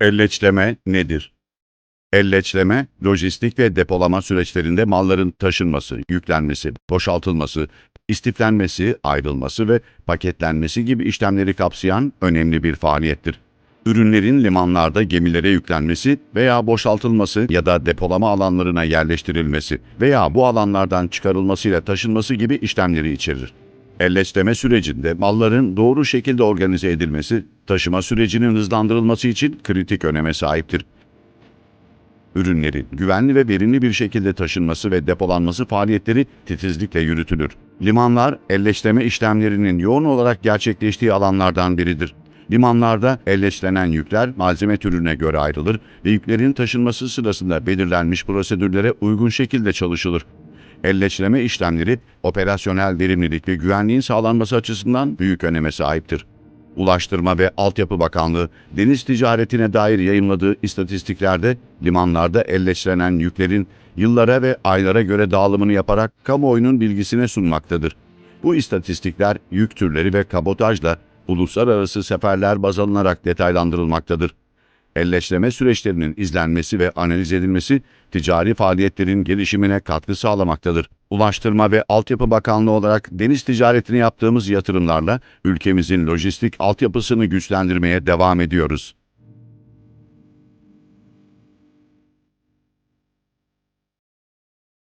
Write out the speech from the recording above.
Elleçleme nedir? Elleçleme, lojistik ve depolama süreçlerinde malların taşınması, yüklenmesi, boşaltılması, istiflenmesi, ayrılması ve paketlenmesi gibi işlemleri kapsayan önemli bir faaliyettir. Ürünlerin limanlarda gemilere yüklenmesi veya boşaltılması ya da depolama alanlarına yerleştirilmesi veya bu alanlardan çıkarılmasıyla taşınması gibi işlemleri içerir. Elleçleme sürecinde malların doğru şekilde organize edilmesi, taşıma sürecinin hızlandırılması için kritik öneme sahiptir. Ürünlerin güvenli ve verimli bir şekilde taşınması ve depolanması faaliyetleri titizlikle yürütülür. Limanlar, elleçleme işlemlerinin yoğun olarak gerçekleştiği alanlardan biridir. Limanlarda elleçlenen yükler malzeme türüne göre ayrılır ve yüklerin taşınması sırasında belirlenmiş prosedürlere uygun şekilde çalışılır. Elleçleme işlemleri operasyonel verimlilik ve güvenliğin sağlanması açısından büyük öneme sahiptir. Ulaştırma ve Altyapı Bakanlığı, deniz ticaretine dair yayımladığı istatistiklerde limanlarda elleşlenen yüklerin yıllara ve aylara göre dağılımını yaparak kamuoyunun bilgisine sunmaktadır. Bu istatistikler yük türleri ve kabotajla uluslararası seferler baz alınarak detaylandırılmaktadır. Elleşleme süreçlerinin izlenmesi ve analiz edilmesi ticari faaliyetlerin gelişimine katkı sağlamaktadır. Ulaştırma ve Altyapı Bakanlığı olarak deniz ticaretine yaptığımız yatırımlarla ülkemizin lojistik altyapısını güçlendirmeye devam ediyoruz.